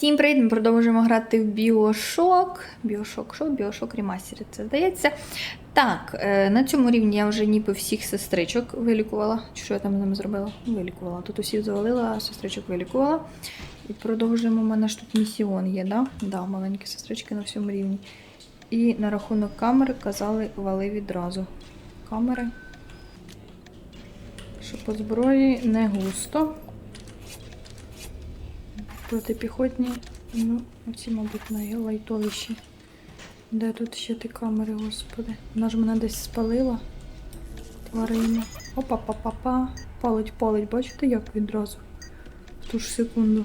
Всім привіт! Ми продовжуємо грати в Біошок. Біошок, що? Біошок ремастер, це здається. Так, е, на цьому рівні я вже ніби всіх сестричок вилікувала. Чи що я там з ними зробила? Вилікувала. Тут усіх завалила, а сестричок вилікувала. І продовжуємо. У мене ж тут місіон є, да? Да, маленькі сестрички на всьому рівні. І на рахунок камери казали вали відразу. Камери. Що по зброї не густо. Протипіхотні, ну, оці, мабуть, найлайтовіші. Де тут ще ті камери, господи? Вона ж мене десь спалила. Тварина. Опа-па-па-па. Палить, палить, бачите, як відразу? В ту ж секунду.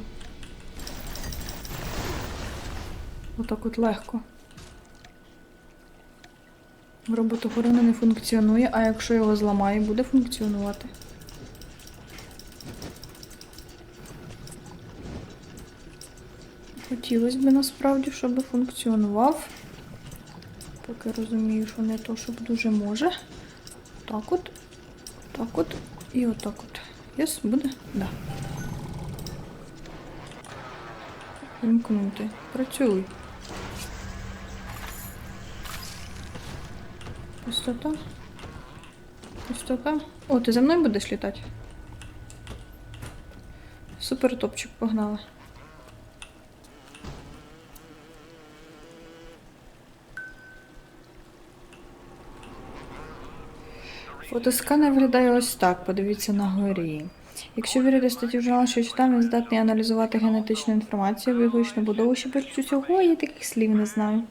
Отак от легко. Робот охорони не функціонує, а якщо його зламаю, буде функціонувати. Хотілося б насправді, щоб функціонував. Поки розумію, що не то, щоб дуже може. Так от. Так от. І отак от. Єс, буде? Да. Вимкнути. Працюй. Пустота. Пустота. О, ти за мною будеш літати? Супер топчик погнали. Фотосканер виглядає ось так, подивіться на горі. Якщо вірити статті в журнал, що читав, він здатний аналізувати генетичну інформацію, біологічну будову, що пишуть усього, я таких слів не знаю.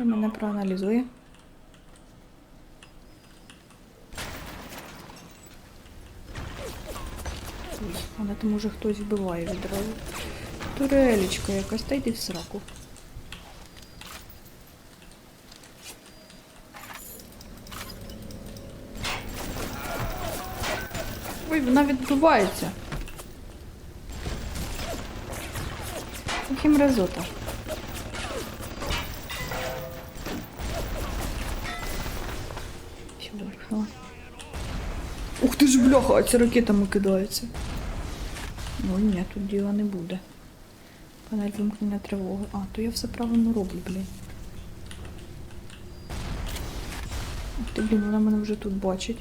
Він мене проаналізує. Мене там уже хтось вбиває відразу. Турелечка якась, та йди в сраку. Вона відбувається. Ох і мразота. Ще виїхала. Ух ти ж бляха, а ці ракетами кидаються. Ну ні, тут діла не буде. Панель вимкнення тривоги. А, то я все правильно роблю, блін. Блін, вона мене вже тут бачить.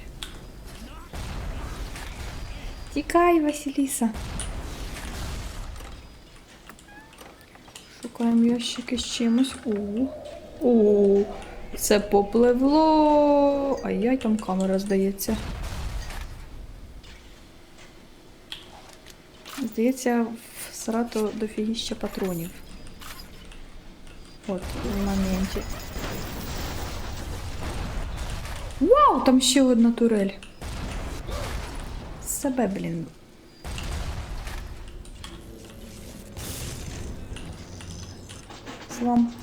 Тікай, Василіса. Шукаємо ящики з чимось. О, це попливло. Ай-яй, там камера здається. Здається, в Сарато дофігіща патронів. От, в моменті. Вау, там ще одна турель. Себе, блін. Злам.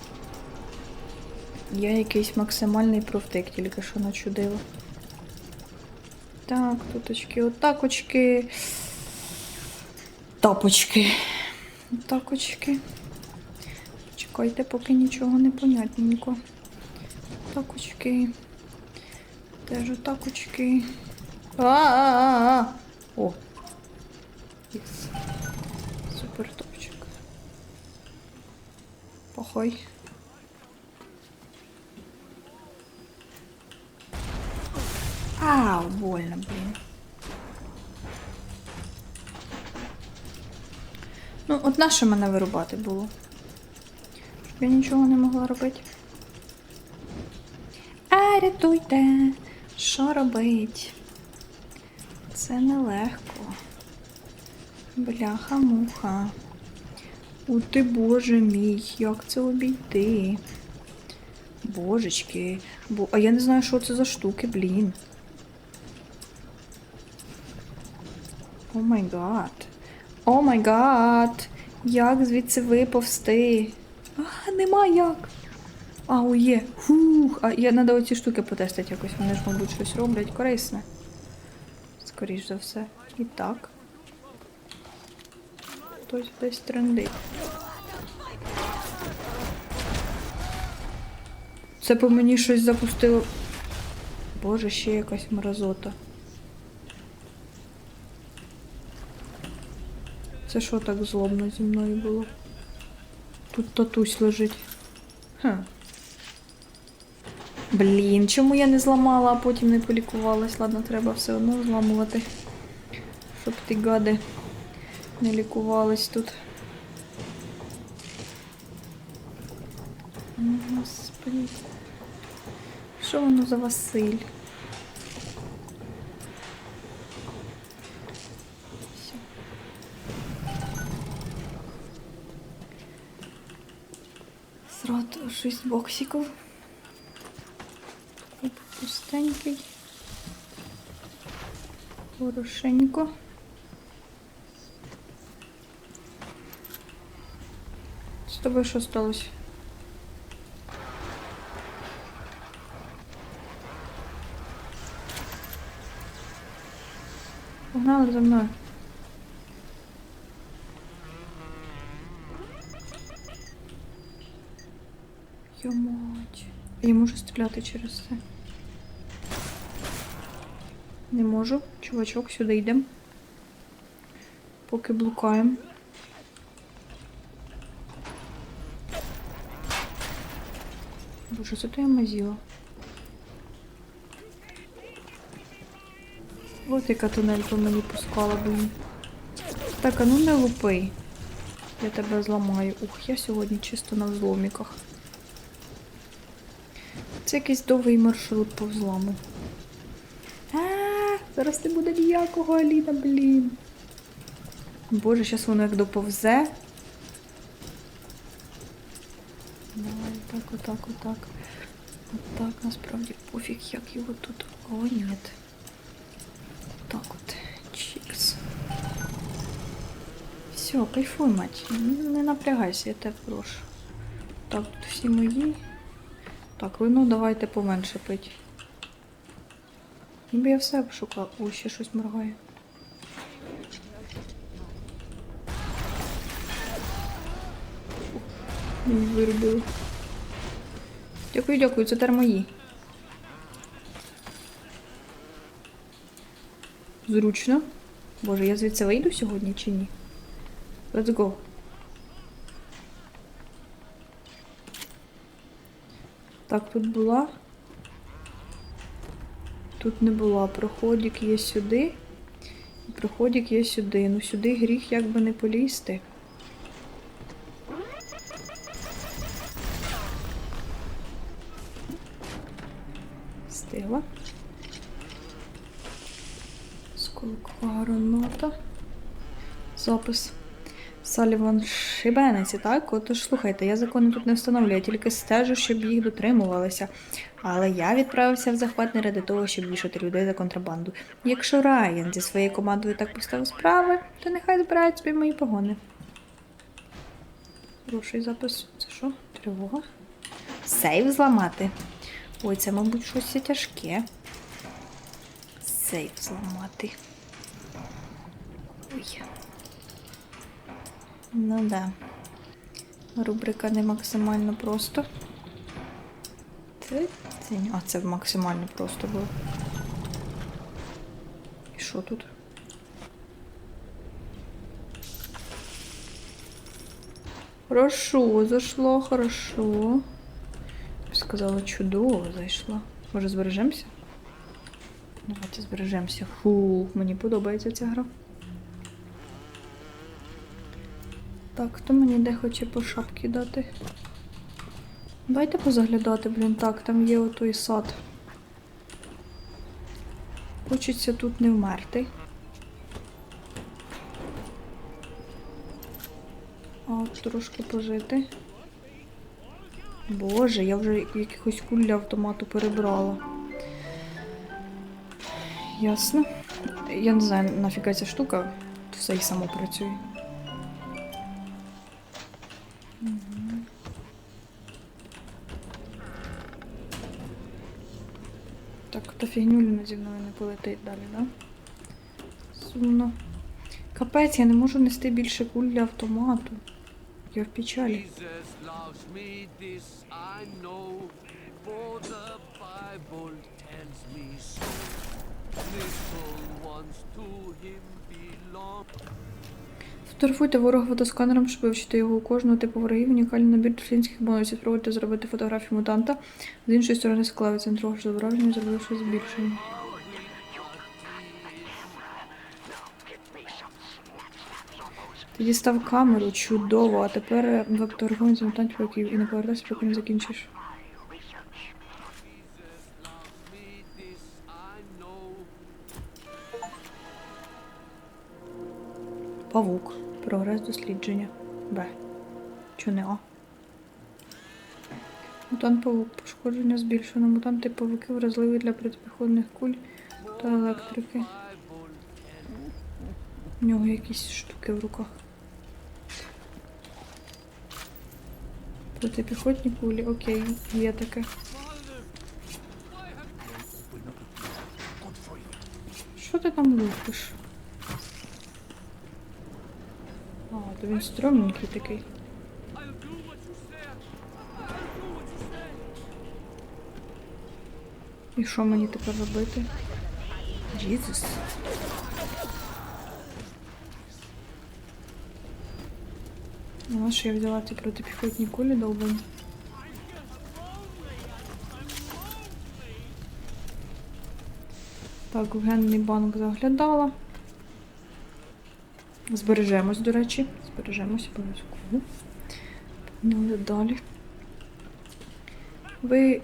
Я якийсь максимальний профтик тільки що начудила. Так, тут очки, отакочки. Тапочки. Отакочки. Чекайте, поки нічого не понятненько. Такочки. Теж отакочки. А-а-а-а! О! Єс. Супер топчик. Похой. Ау, больно, блін. Ну, от на що мене вирубати було? Щоб я нічого не могла робити. А, рятуйте! Що робить? Це нелегко. Бляха-муха. У ти боже мій, як це обійти? Божечки. Бо... А я не знаю, що це за штуки, блін. О май гад. О май гад. Як звідси виповзти? А, нема як. А, є. Фух. А я треба оці штуки потестити якось. Вони ж, мабуть, щось роблять корисне. Скоріш за все. І так. Хтось десь трендить. Це по мені щось запустило. Боже, ще якась мразота. Це що так злобно зі мною було? Тут татусь лежить. Ха. Блін, чому я не зламала, а потім не полікувалась? Ладно, треба все одно зламувати. Щоб ті гади не лікувались тут. Господи. Що воно за Василь? Всё. Срато шість боксиків. Тут Пустенький. Хорошенько. З тобою що сталося? Погнали за мною. Йо мать. Я можу стріляти через це. Не можу. Чувачок, сюди йдемо. Поки блукаємо. Боже, зато я мазіла. От яка тунель по мені пускала, блін. Так, а ну не лупи. Я тебе зламаю. Ух, я сьогодні чисто на взломіках. Це якийсь довгий маршрут по взламу. Зараз не буде ніякого Аліна, блін. Боже, зараз воно як доповзе. Давай, так, отак, отак. Отак, насправді пофіг, як його тут. О, ні. Так от. Чікс. Все, кайфуй, мать. Не напрягайся, я тебе прошу. Так, тут всі мої. Так, вино давайте поменше пить. Ніби я все обшукала. О, ще щось моргає. Мені вирубили. Дякую, дякую, це тепер мої. Зручно. Боже, я звідси вийду сьогодні чи ні? Let's go. Так, тут була. Тут не була. Проходик є сюди. Проходик є сюди. Ну сюди гріх як би не полізти. Стила. Сколкова граната. Запис. Саліван шибениці, так? Отож, слухайте, я закони тут не встановлюю, я тільки стежу, щоб їх дотримувалися. Але я відправився в захват не ради того, щоб вішати людей за контрабанду. Якщо Райан зі своєю командою так поставив справи, то нехай збирають собі мої погони. Хороший запис. Це що? Тривога? Сейв зламати. Ой, це, мабуть, щось тяжке. Сейв зламати. Ой. Ну да. Рубрика не максимально просто. Це, а, це максимально просто було. І що тут? Хорошо, зашло, хорошо. Сказала, чудово зайшла. Може, збережемося? Давайте збережемося. Фу, мені подобається ця гра. Так, хто мені де хоче по шапки дати? Давайте позаглядати, блін. Так, там є отой сад. Хочеться тут не вмерти. А трошки пожити. Боже, я вже якихось куль для автомату перебрала. Ясно. Я не знаю, нафіга ця штука. Все й само працює. Так, та фігнюліна зі мною не полетить далі, да? Сумно. Капець, я не можу нести більше куль для автомату. Я в печалі. Little ones to him belong. Фотографуйте ворога фотосканером, щоб вивчити його у кожного типу ворогів. Унікальний набір дослідницьких бонусів. Спробуйте зробити фотографію мутанта. З іншої сторони скла центру зображення, зробивши збільшення. Ти дістав камеру, чудово, а тепер веб-торгуємо з мутантів років і не повертайся, поки не закінчиш. Павук. Прогрес дослідження. Б. Чо не А? Мутант павук. Пошкодження збільшено. Мутанти павуки вразливі для протипіхотних куль та електрики. У нього якісь штуки в руках. Протипіхотні кулі, окей, є таке. Що ти там лупиш? А, то він стрьомненький такий. І що мені тепер робити? Джізус. Ну, а що я взяла ці протипіхотні кулі довбані? Так, в генний банк заглядала. Збережемось, до речі. Збережемось обов'язково. Погнали далі. Ви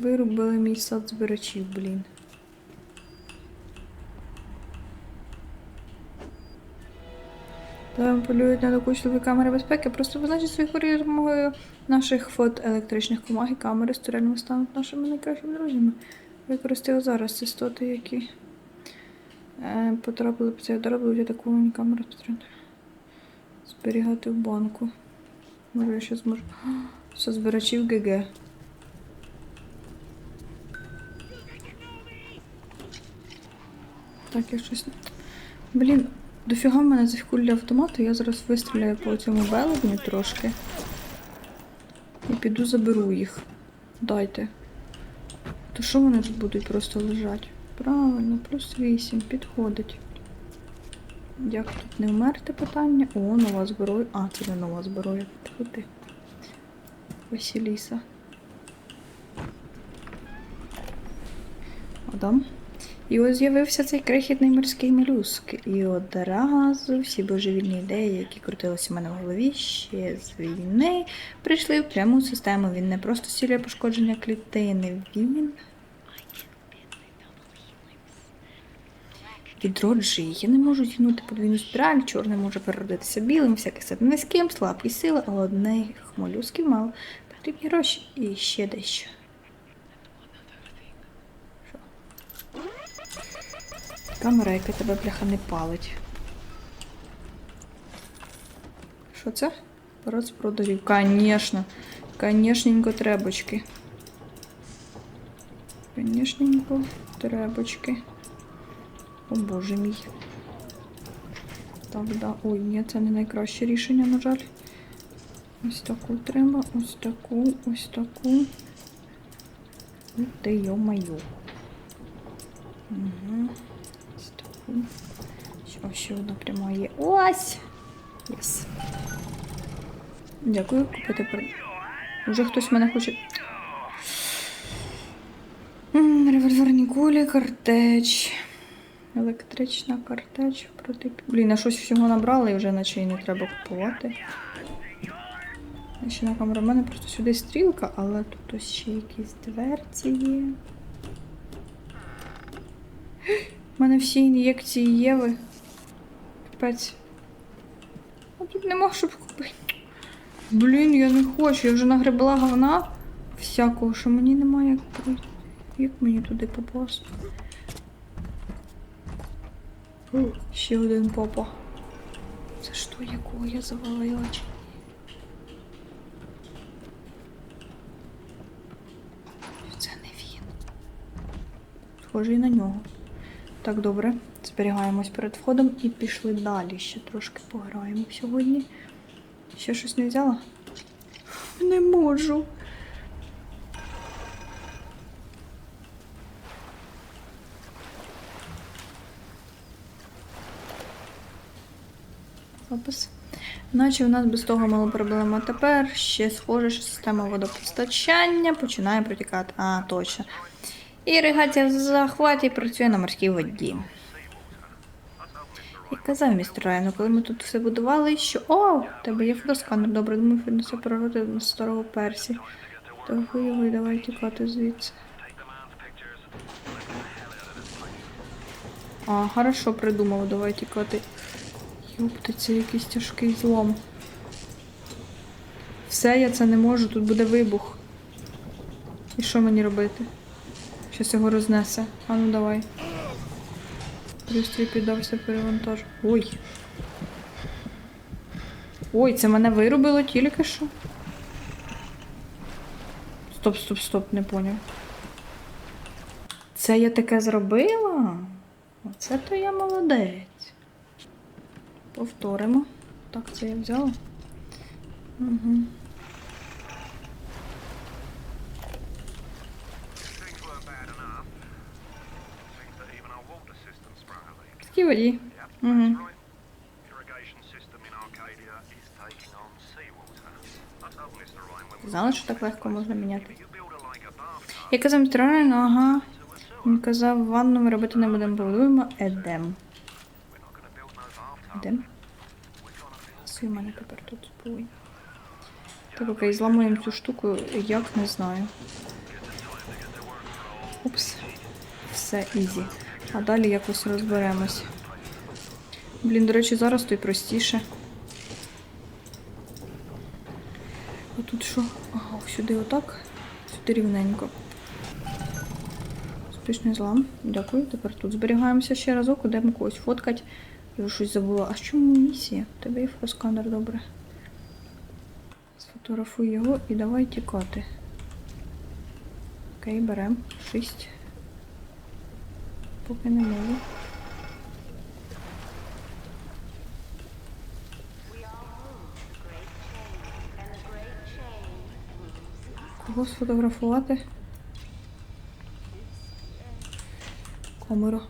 Вирубили мій сад збирачів, блін. Та полюють на докучливі камери безпеки. Просто позначить своїх кур'єр допомогою наших фот електричних комах і камери стерильними стануть нашими найкращими друзями. Використаю зараз істоти, які потрапили в цей удар, будуть атаковані камери спостерігання. Зберігати в банку. Може, я ще зможу. Все збирачів ГГ. Так, я щось. Блін, дофіга в мене цих для автомату, я зараз вистріляю по цьому велетню трошки. І піду заберу їх. Дайте. То що вони тут будуть просто лежать? Правильно, плюс 8, підходить. Як тут не вмерти питання? О, нова зброя. А, це не нова зброя. Тьфу ти. Василіса. Адам. І ось з'явився цей крихітний морський молюск. І одразу всі божевільні ідеї, які крутилися в мене в голові ще з війни, прийшли в пряму систему. Він не просто цілює пошкодження клітини, він відроджує. її. не можу тягнути подвійну спіраль, чорне може переродитися білим, всяке себе низьким, слабкі сили, а одних молюсків мало. Потрібні гроші і ще дещо. Камера, яка тебе бляха не палить. Що це? Парад з продажів. Конечно. Конешненько требочки. Конешненько требочки. О боже мій. Так, да. Ой, ні, це не найкраще рішення, на жаль. Ось таку треба, ось таку, ось таку. Ух Ти йо-маю. Угу. Ось таку. Ще, ще одна пряма є. Ось! Єс. Дякую, купити при... Уже хтось мене хоче. Револьверні кулі, картеч. Електрична картеч проти. Блін, а щось всього набрали і вже наче і не треба купувати. Ще на камеру. У мене просто сюди стрілка, але тут ось ще якісь дверці є. У мене всі ін'єкції Єви. Капець. А тут нема щоб купити. Блін, я не хочу. Я вже нагребла говна всякого, що мені немає як пройти. Як мені туди попасти? Ще один попа. Це що, якого я завалила? чи? Це не він. Схожий на нього. Так, добре. Зберігаємось перед входом і пішли далі. Ще трошки пограємо сьогодні. Ще щось не взяла? Не можу. Опис. Наче в нас без того мало проблем. А тепер ще схоже, що система водопостачання починає протікати. А, точно. Іригація в захваті працює на морській воді. Я казав містер Райану, коли ми тут все будували, що о, тебе є фотосканер, добре, думаю, все пророти на старого персі. То хуйовий, давай тікати звідси. А, хорошо придумав, давай тікати. Ёпта, це якийсь тяжкий злом. Все, я це не можу, тут буде вибух. І що мені робити? Щас його рознесе. А ну давай. Пристрій піддався перевантаж. Ой. Ой, це мене вирубило тільки що. Стоп, стоп, стоп, не поняв. Це я таке зробила? Оце то я молодець. Повторимо. Так, це я взяла. Угу. Mhm. when we Знала, що так легко можна міняти. Я казав ага. Він казав, ванну ми робити не будемо, побудуємо едем. Сі в мене тепер тут збой. Так, окей, зламуємо цю штуку, як не знаю. Упс. Все, ізі. А далі якось розберемось. Блін, до речі, зараз то й простіше. А тут що? Ага, сюди отак. Сюди рівненько. Успішний злам. Дякую. Тепер тут зберігаємося ще разок, ідемо когось фоткать. Я щось забула. А що місія? Тебе є фотосканер, добре. Сфотографуй його і давай тікати. Окей, берем. Шість. Поки не можу. Кого сфотографувати? Камера.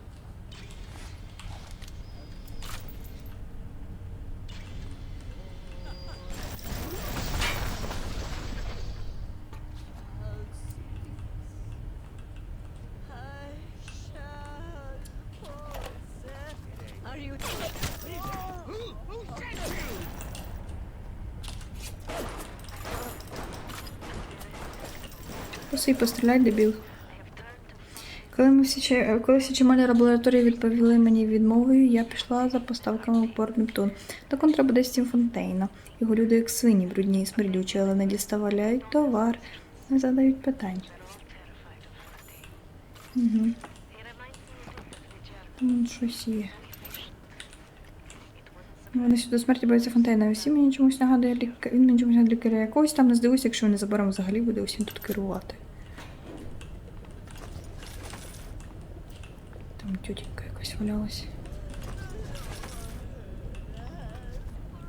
Are you Просто і постріляй, дебіл. Коли ми всі коли всі чималі лабораторії відповіли мені відмовою, я пішла за поставками в порт Нептун. До контра буде стім Фонтейна. Його люди як свині, брудні і смердючі, але не діставляють товар, не задають питань. Угу. Там щось є. Вони сюди смерті бояться Фонтейна. Всі мені чомусь нагадує лік... Він мені чомусь нагадує лікаря якогось там не здивуюся, якщо незабаром взагалі буде усім тут керувати. Там якась валялась.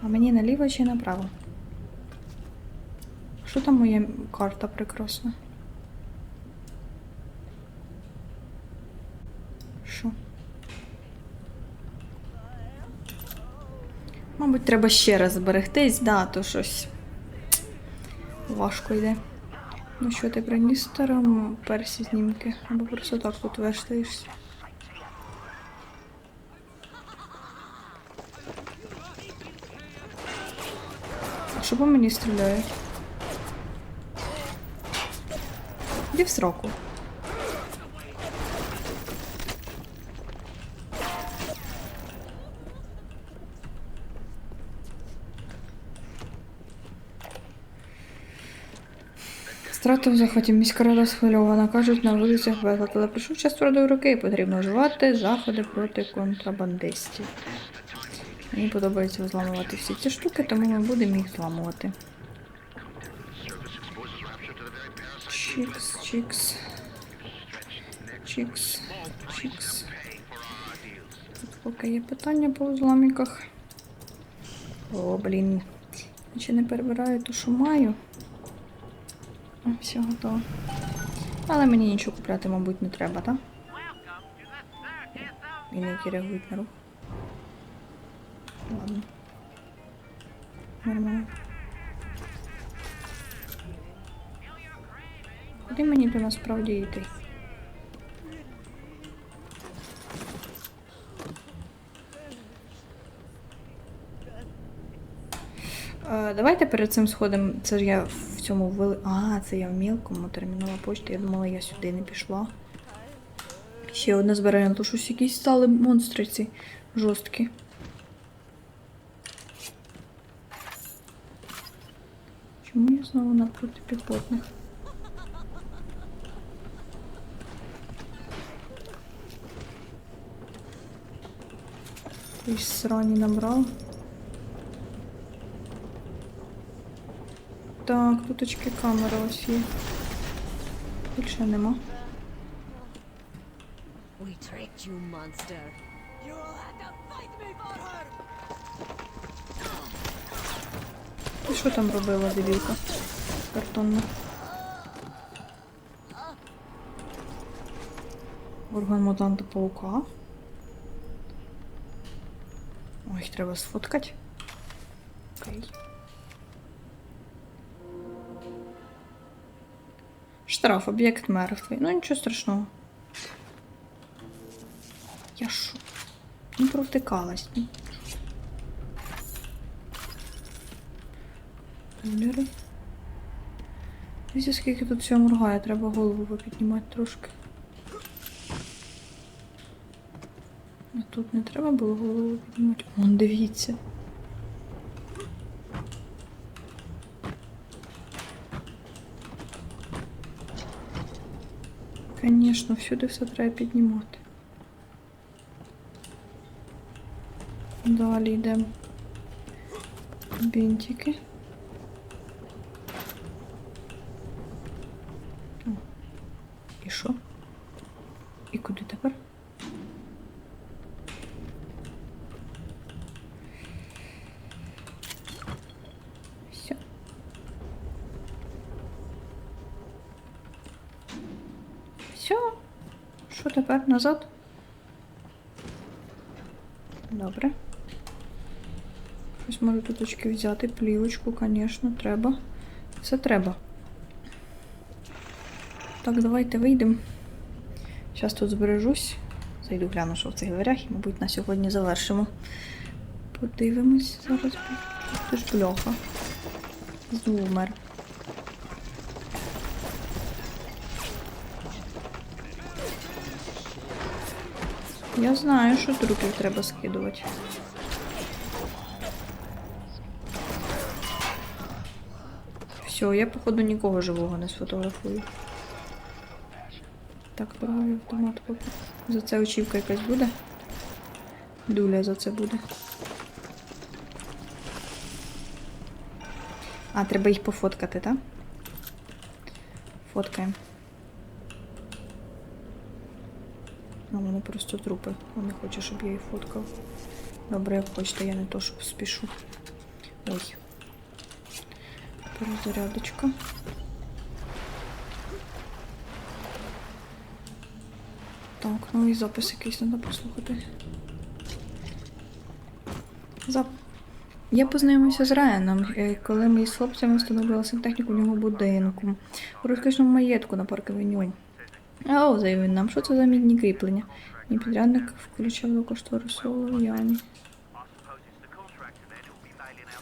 А мені наліво чи направо? Що там моя карта прекрасна? Що? Мабуть, треба ще раз зберегтись, да, то щось важко йде. Ну що, ти приніс старому персі знімки? Або просто так тут вештаєшся? Що по мені стріляє? Іди в сроку. Страти в міська рада схвильована. Кажуть, на вулицях безлад, але прийшов час твердої руки. і Потрібно вживати заходи проти контрабандистів. Мені подобається взламувати всі ці штуки, тому ми будемо їх зламувати. Чікс, чікс. Чікс, чікс. Тут поки є питання по взламіках. О, блін. Я ще не перебираю ту, що маю. О, Все готово. Але мені нічого купляти, мабуть, не треба, так? І не реагують на рух. Ладно. Нормально. Куди мені до насправді йти? Е, Давайте перед цим сходимо. Це ж я в цьому вели. А, це я в мілкому термінова почта. Я думала, я сюди не пішла. Ще одне збирання, то щось якісь стали монстри ці жорсткі. Чому я знову на протипіхотних? Якісь срані набрав. Так, тут очки камера ось є. Більше нема. We tricked you, monster. Що там робила, дивілка? Картонна. Орган мутанта паука. Ой, треба сфоткати. Окей. Штраф, об'єкт мертвий. Ну нічого страшного. Я що? Не провтикалась. Кольори. Дивіться, скільки тут всього моргає, треба голову піднімати трошки. А тут не треба було голову піднімати. Вон, дивіться. Звісно, всюди все треба піднімати. Далі йдемо. Бінтики. І що? І куди тепер? Все. Все. Що тепер? Назад? Добре. Ось можу тут очки взяти, плівочку, звісно, треба. Все треба. Так, давайте вийдемо. Зараз тут збережусь. Зайду гляну, що в цих дверях, і, мабуть, на сьогодні завершимо. Подивимось зараз. Ти ж бляха. Зумер. Я знаю, що трупів треба скидувати. Все, я, походу, нікого живого не сфотографую. Так, правий автомат поки. За це очівка якась буде. Дуля за це буде. А, треба їх пофоткати, так? Фоткаємо. А вони просто трупи. Він не хоче, щоб я їх фоткав. Добре, як хочете, я не то, щоб спішу. Ой. Перезарядочка. Так, ну і запис якийсь треба послухати. Зап... Я познайомився з Райаном, е, коли ми з хлопцями встановили сантехніку в нього будинку. У розкішному маєтку на парк-авеню. Ау, заявив нам, що це за мідні кріплення? Мій підрядник включав до кошторису Яні.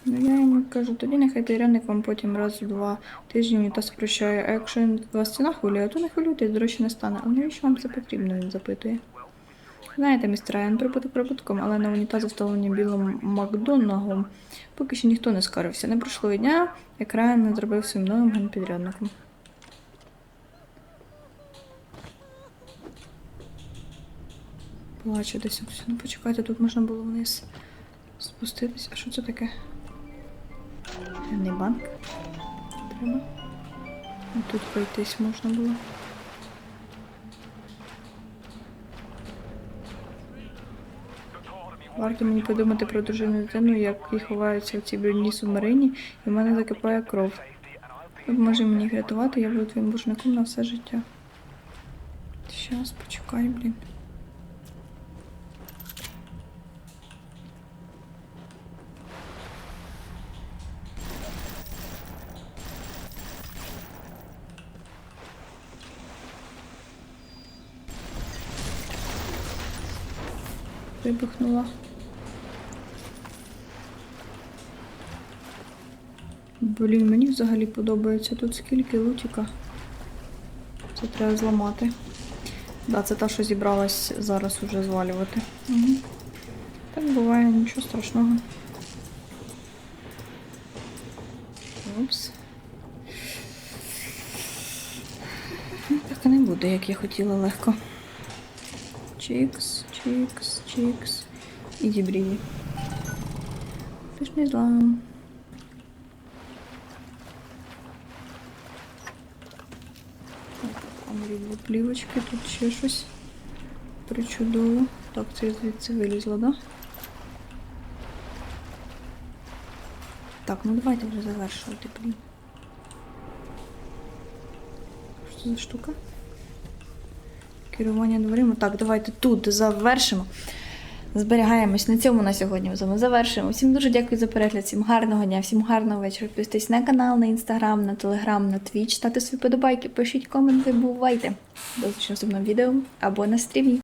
Ну я йому кажу, тоді нехай підрядник вам потім раз в два тижні унітаз прощає. А якщо вас ціна хвилює, то не хвилюйтесь, дорожче не стане. А навіщо вам це потрібно? Він запитує. Знаєте, містер Райан, прибуток прибутком, але на унітази вставлені білим Макдонагом поки що ніхто не скарився. Не пройшло дня, як Райан не зробив своїм новим генпідрядником. Плачу десь. Ну почекайте, тут можна було вниз спуститись. А що це таке? Не банк. Треба. А тут пройтись можна було. Варто мені подумати про дружину дитину, як їх ховаються в цій брудній субмарині, і в мене закипає кров. Допоможи мені їх рятувати, я буду твоїм божником на все життя. Щас, почекай, блін. Вибухнула. Блін, мені взагалі подобається. Тут скільки лутіка. Це треба зламати. Да, це та, що зібралась зараз уже звалювати. Угу. Так буває, нічого страшного. Упс. Так і не буде, як я хотіла легко. Чікс, чікс, чікс. І дібрії. Ти ж не злам. Там плівочки, тут ще щось причудово. Так, це звідси вилізла, да? Так, ну давайте вже завершувати, блін. Що за штука? Керування дверима. Так, давайте тут завершимо. Зберігаємось на цьому на сьогодні. Ми з вами завершуємо. Всім дуже дякую за перегляд, всім гарного дня, всім гарного вечора. Підписуйтесь на канал, на інстаграм, на телеграм, на твіч, ставте свої подобайки, пишіть коменти, бувайте. До зустрічі в наступному відео або на стрімі.